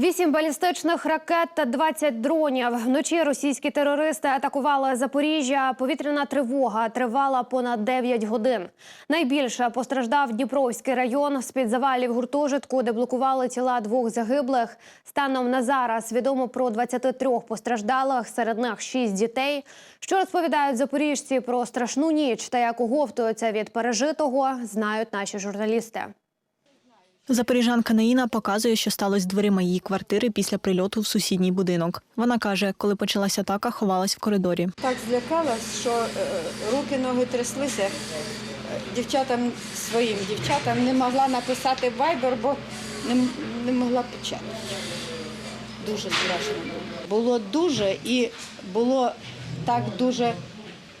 Вісім балістичних ракет та 20 дронів. Вночі російські терористи атакували Запоріжжя. Повітряна тривога тривала понад 9 годин. Найбільше постраждав Дніпровський район з під завалів гуртожитку, де блокували тіла двох загиблих. Станом на зараз відомо про 23 постраждалих, серед них 6 дітей. Що розповідають запоріжці про страшну ніч та як оговтуються від пережитого, знають наші журналісти. Запоріжанка Наїна показує, що сталося дверима її квартири після прильоту в сусідній будинок. Вона каже, коли почалася атака, ховалась в коридорі. Так злякалась, що е, руки, ноги тряслися. Е, Дівчатам своїм дівчатам не могла написати в Viber, бо не, не могла печатати. Дуже страшно було. Було дуже і було так дуже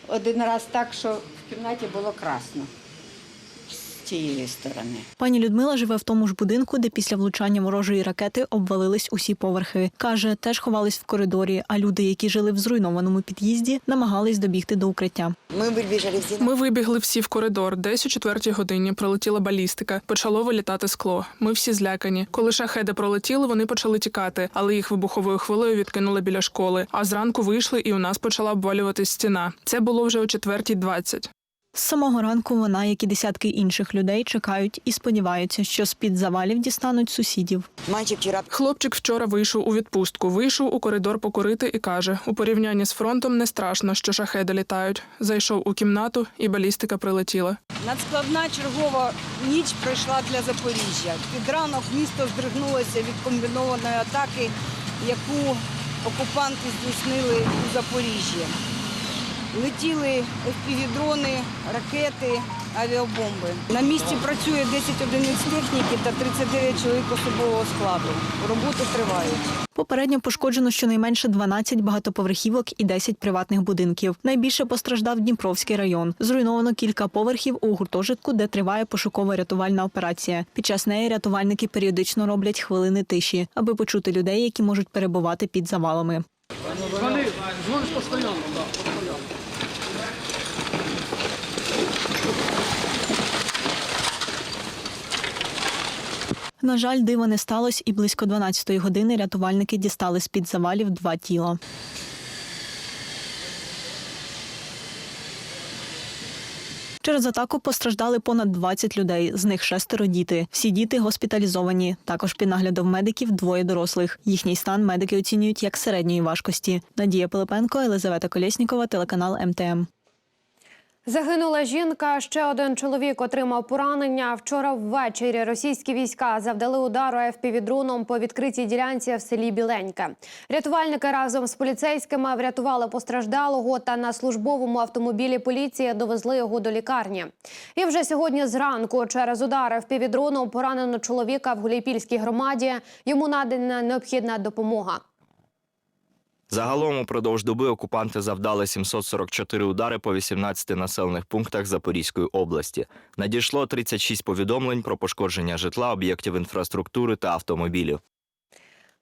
один раз так, що в кімнаті було красно з цієї сторони. Пані Людмила живе в тому ж будинку, де після влучання ворожої ракети обвалились усі поверхи. Каже, теж ховались в коридорі, а люди, які жили в зруйнованому під'їзді, намагались добігти до укриття. Мы выбежали в зиму. Ми вибігли всі в коридор. Десь у четвертій годині прилетіла балістика. Почало вилітати скло. Ми всі злякані. Коли шахеди пролетіли, вони почали тікати, але їх вибуховою хвилею відкинули біля школи. А зранку вийшли, і у нас почала обвалюватись стіна. Це було вже о четвертій двадцять. З самого ранку вона, як і десятки інших людей, чекають і сподіваються, що з-під завалів дістануть сусідів. Хлопчик вчора вийшов у відпустку. Вийшов у коридор покурити і каже: у порівнянні з фронтом не страшно, що шахеди літають. Зайшов у кімнату, і балістика прилетіла. Надскладна чергова ніч пройшла для Запоріжжя. Під ранок місто здригнулося від комбінованої атаки, яку окупанти здійснили у Запоріжжі. Летіли FPV-дрони, ракети, авіабомби. На місці працює 10 одиниць техніки та 39 чоловік особового складу. Роботи тривають. Попередньо пошкоджено щонайменше 12 багатоповерхівок і 10 приватних будинків. Найбільше постраждав Дніпровський район. Зруйновано кілька поверхів у гуртожитку, де триває пошуково-рятувальна операція. Під час неї рятувальники періодично роблять хвилини тиші, аби почути людей, які можуть перебувати під завалами. На жаль, дива не сталося, і близько 12-ї години рятувальники дістали з-під завалів два тіла. Через атаку постраждали понад 20 людей, з них шестеро діти. Всі діти госпіталізовані. Також під наглядом медиків двоє дорослих. Їхній стан медики оцінюють як середньої важкості. Надія Пилипенко, Елизавета Колєснікова, телеканал МТМ. Загинула жінка. Ще один чоловік отримав поранення. Вчора ввечері російські війська завдали удару ФПВ-дроном по відкритій ділянці в селі Біленьке. Рятувальники разом з поліцейськими врятували постраждалого та на службовому автомобілі поліції довезли його до лікарні. І вже сьогодні зранку через удари ФПВ-дроном поранено чоловіка в Гулійпільській громаді. Йому надана необхідна допомога. Загалом упродовж доби окупанти завдали 744 удари по 18 населених пунктах Запорізької області. Надійшло 36 повідомлень про пошкодження житла, об'єктів інфраструктури та автомобілів.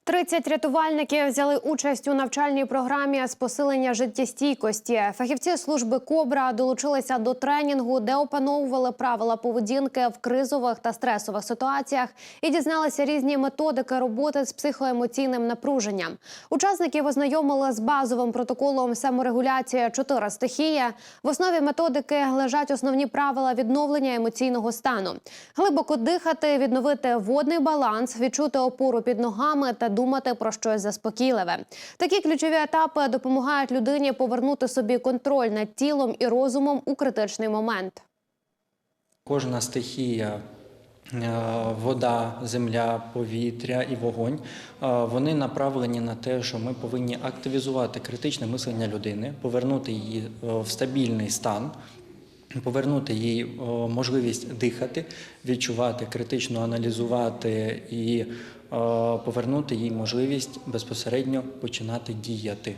30 рятувальників взяли участь у навчальній програмі з посилення життєстійкості. Фахівці служби Кобра долучилися до тренінгу, де опановували правила поведінки в кризових та стресових ситуаціях і дізналися різні методики роботи з психоемоційним напруженням. Учасників ознайомили з базовим протоколом саморегуляції чотири стихії. В основі методики лежать основні правила відновлення емоційного стану: глибоко дихати, відновити водний баланс, відчути опору під ногами та думати про щось заспокійливе. Такі ключові етапи допомагають людині повернути собі контроль над тілом і розумом у критичний момент. Кожна стихія. е, Вода, земля, повітря і вогонь е, вони направлені на те, що ми повинні активізувати критичне мислення людини, повернути її е, в стабільний стан, повернути їй е, можливість дихати, відчувати, критично аналізувати і е, повернути їй можливість безпосередньо починати діяти.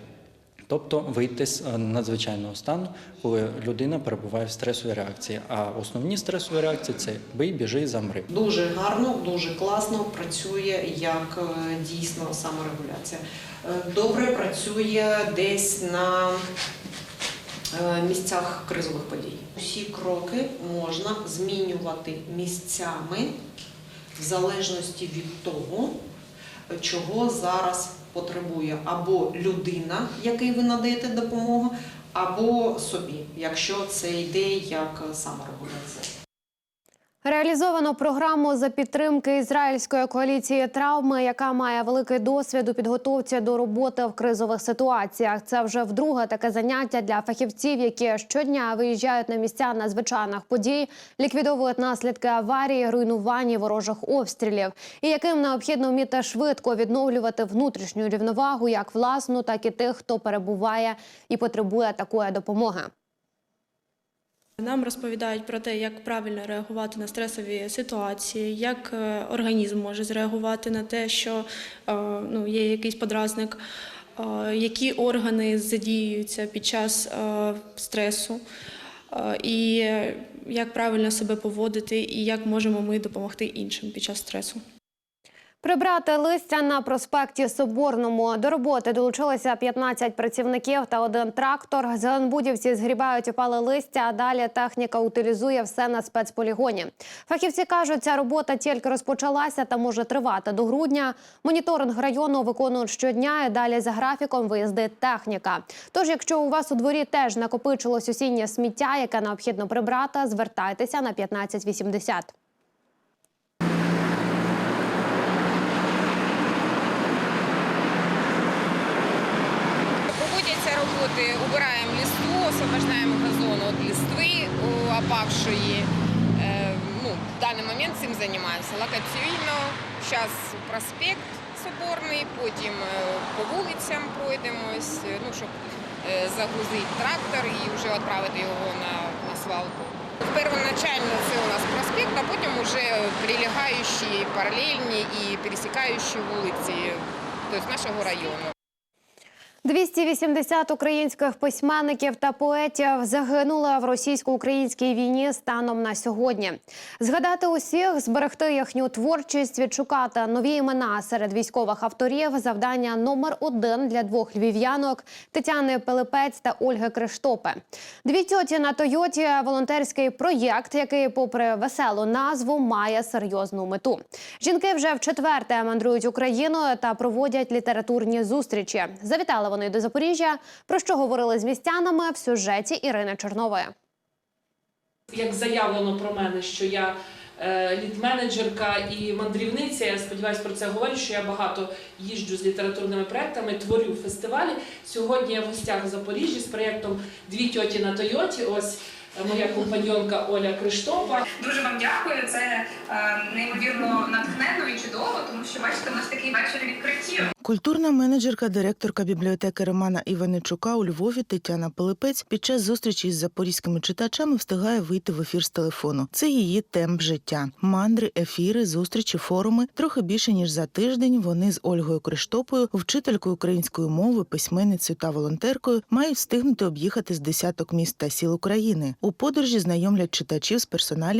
Тобто вийти з е, надзвичайного стану, коли людина перебуває в стресовій реакції. А основні стресові реакції це бий, біжи, замри. Дуже гарно, дуже класно працює як дійсно саморегуляція. Добре працює десь на місцях кризових подій. Усі кроки можна змінювати місцями в залежності від того, чого зараз потребує або людина, якій ви надаєте допомогу, або собі, якщо це йде як саморегуляція. Реалізовано програму за підтримки ізраїльської коаліції травми, яка має великий досвід у підготовці до роботи в кризових ситуаціях. Це вже вдруге таке заняття для фахівців, які щодня виїжджають на місця надзвичайних подій, ліквідовують наслідки аварії, руйнувань ворожих обстрілів, і яким необхідно вміти швидко відновлювати внутрішню рівновагу, як власну, так і тих, хто перебуває і потребує такої допомоги. Нам розповідають про те, як правильно реагувати на стресові ситуації, як е, організм може зреагувати на те, що е, ну, є якийсь подразник, е, які органи задіюються під час стресу, і як правильно себе поводити, і як можемо ми допомогти іншим під час стресу. Прибрати листя на проспекті Соборному до роботи долучилося 15 працівників та один трактор. Зеленбудівці згрібають опале листя. А далі техніка утилізує все на спецполігоні. Фахівці кажуть, ця робота тільки розпочалася та може тривати до грудня. Моніторинг району виконують щодня і далі за графіком виїздить техніка. Тож, якщо у вас у дворі теж накопичилось осіннє сміття, яке необхідно прибрати, звертайтеся на 1580. Роботи, убираємо листву, освобождаємо газон від листви о, опавшої. Е, ну, в даний момент цим займаємося локаційно. Зараз проспект Соборний, потім е, по вулицям пройдемось, е, ну, щоб загрузити трактор і вже відправити його на, на свалку. Первоначально це у нас проспект, а потім вже прилягаючі, паралельні і пересікаючі вулиці тобто нашого району. 280 українських письменників та поетів загинули в російсько-українській війні станом на сьогодні. Згадати усіх, зберегти їхню творчість, відшукати нові імена серед військових авторів. Завдання номер один для двох львів'янок Тетяни Пилипець та Ольги Криштопе. Дві тьоті на Тойоті волонтерський проєкт, який, попри веселу назву, має серйозну мету. Жінки вже в четверте мандрують Україною та проводять літературні зустрічі. Завітали вони до Запоріжжя. Про що говорили з містянами в сюжеті Ірини Чорнової. як заявлено про мене, що я е, лід-менеджерка і мандрівниця. Я сподіваюся про це говорю, що я багато їжджу з літературними проектами, творю фестивалі. Сьогодні я в гостях в Запоріжжі з проєктом Дві тьоті на Тойоті. Ось моя компаньонка Оля Криштопа. Дуже вам дякую. Це е, неймовірно натхненно і чудово, тому що бачите, у нас такий вечір відкриттів. Культурна менеджерка, директорка бібліотеки Романа Іваничука у Львові Тетяна Пилипець під час зустрічі з запорізькими читачами встигає вийти в ефір з телефону. Це її темп життя. Мандри, ефіри, зустрічі, форуми. Трохи більше ніж за тиждень вони з Ольгою Криштопою, вчителькою української мови, письменницею та волонтеркою, мають встигнути об'їхати з десяток міст та сіл України. У подорожі знайомлять читачів з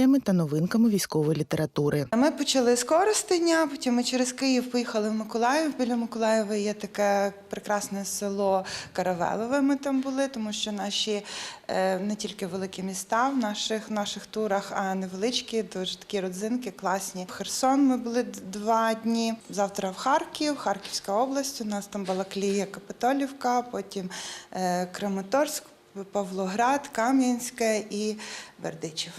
персоналіями та новинками військової літератури. Ми почали з Коростеня, потім ми через Київ поїхали в Миколаїв. Біля Миколаєва є таке прекрасне село Каравелове. Ми там були, тому що наші е, не тільки великі міста в наших, наших турах, а невеличкі, дуже такі родзинки, класні. В Херсон ми були два дні. Завтра в Харків, Харківська область. У нас там Балаклія, Капитолівка, потім е, Краматорськ, Павлоград, Кам'янське і Бердичів.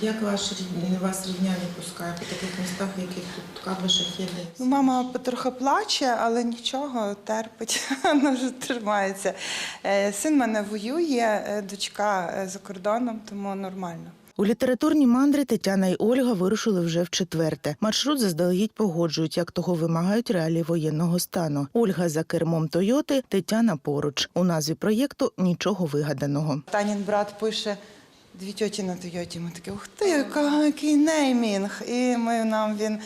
Як ваш рідні, вас рідня не пускає по таких містах, в яких тут каби є? Ну, мама потрохи плаче, але нічого, терпить, тримається. Е, Син мене воює, е, дочка е, за кордоном, тому нормально. У літературні мандри Тетяна і Ольга вирушили вже в четверте. Маршрут заздалегідь погоджують, як того вимагають реалії воєнного стану. Ольга за кермом Тойоти, Тетяна поруч. У назві проєкту нічого вигаданого. Танін брат пише: Дві тьоті на Тойоті. Ми такі, ух ти, яка, який неймінг. І ми нам він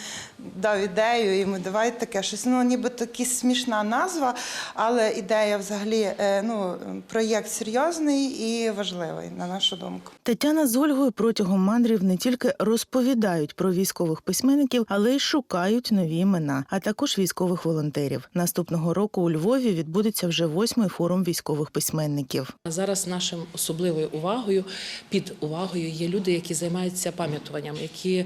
дав ідею, і ми давай таке щось. Ну, ніби такі смішна назва, але ідея взагалі, е, ну, проєкт серйозний і важливий, на нашу думку. Тетяна з Ольгою протягом мандрів не тільки розповідають про військових письменників, але й шукають нові імена, а також військових волонтерів. Наступного року у Львові відбудеться вже восьмий форум військових письменників. Зараз нашим особливою увагою під увагою є люди, які займаються пам'ятуванням, які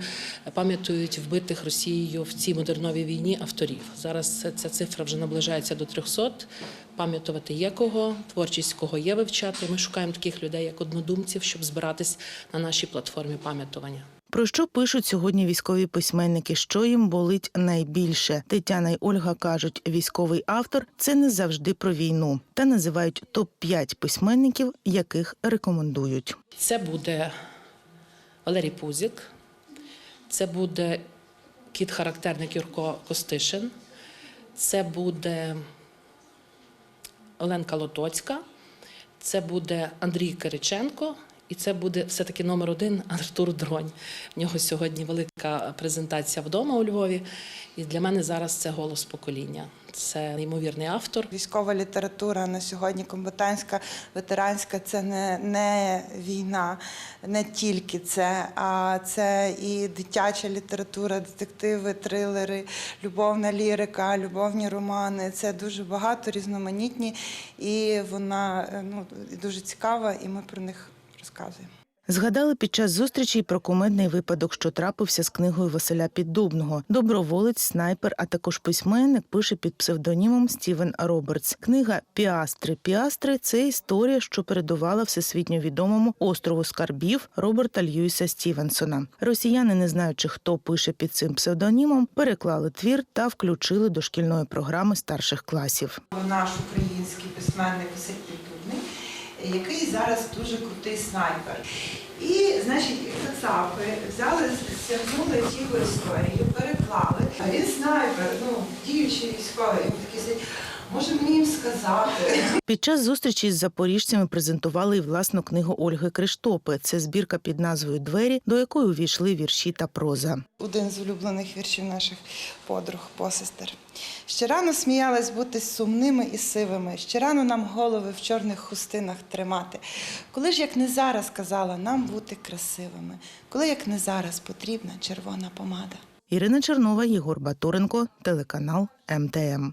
пам'ятують вбитих Росією в цій модерновій війні авторів. Зараз ця цифра вже наближається до 300. Пам'ятувати є кого, творчість кого є вивчати. Ми шукаємо таких людей, як однодумців, щоб збиратись на нашій платформі пам'ятування. Про що пишуть сьогодні військові письменники? Що їм болить найбільше? Тетяна й Ольга кажуть, військовий автор це не завжди про війну, та називають топ 5 письменників, яких рекомендують. Це буде Валерій Пузік, це буде кіт-характерник Юрко Костишин, це буде Оленка Лотоцька, це буде Андрій Кириченко. І це буде все-таки номер один Артур Дронь. В нього сьогодні велика презентація вдома у Львові. І для мене зараз це голос покоління. Це неймовірний автор. Військова література на сьогодні комбатантська, ветеранська це не, не війна, не тільки це, а це і дитяча література, детективи, трилери, любовна лірика, любовні романи. Це дуже багато, різноманітні, і вона е, ну, дуже цікава, і ми про них розказуємо. Згадали під час зустрічі й про кумедний випадок, що трапився з книгою Василя Піддубного. Доброволець, снайпер, а також письменник пише під псевдонімом Стівен Робертс. Книга Піастри. Піастри це історія, що передувала всесвітньо відомому острову скарбів Роберта Льюіса Стівенсона. Росіяни, не знаючи, хто пише під цим псевдонімом, переклали твір та включили до шкільної програми старших класів. Наш український письменник Василь який зараз дуже крутий снайпер. І, значить, кацапи взяли, стягнули його історію, переклали. А він снайпер, ну, діючий військовий, він такий сидить, може мені їм сказати. Під час зустрічі з запоріжцями презентували й власну книгу Ольги Криштопи. Це збірка під назвою Двері, до якої увійшли вірші та проза. Один з улюблених віршів наших подруг, посестер. Ще рано сміялась бути сумними і сивими, ще рано нам голови в чорних хустинах тримати. Коли ж як не зараз казала нам бути красивими, коли як не зараз потрібна червона помада. Ірина Чернова, Єгор Батуренко, телеканал МТМ.